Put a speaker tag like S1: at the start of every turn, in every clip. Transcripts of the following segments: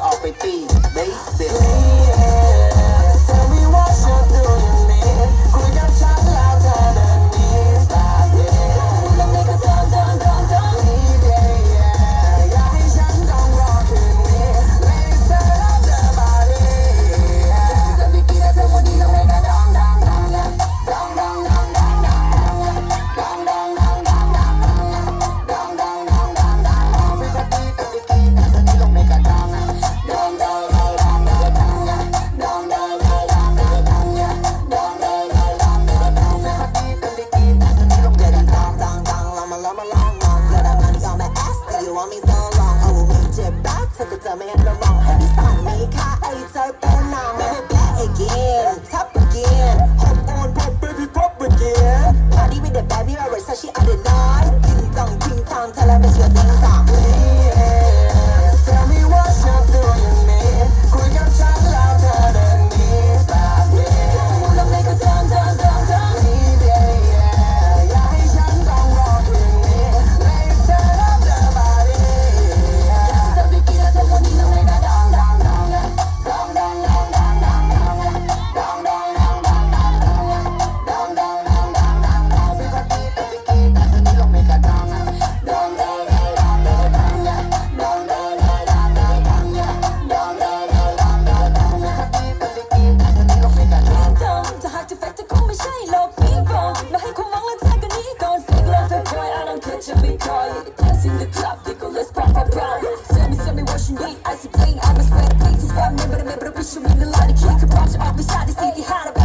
S1: repetir.
S2: want me so long. I will meet you back, so could tell me the wrong. Every song me, car, I turn on. Baby, back again, top again. Hold
S1: on, pop, baby, pop again.
S2: Party with the baby, alright, so she out of nine.
S3: I don't catch a big guy. Pass in the club, they let's pop, a pound. Tell me, tell me what you need. I see pain, I'm a sweat, pain. Just grab me, but I'm a bitch, you mean a lot of kick. the I'll be sad, easy, hard,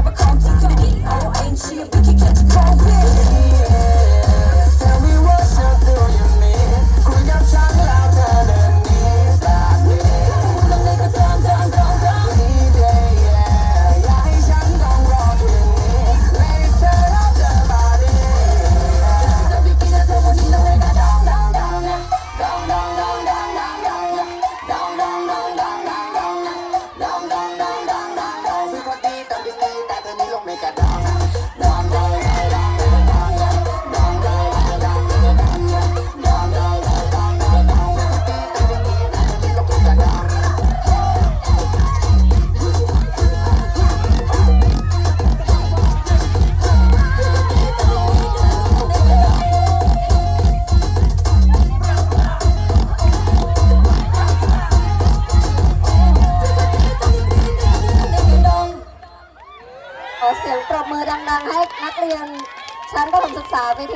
S4: เสียงปรบมือดังๆ ให้นักเรียนชั้นประถมศึกษาวิที่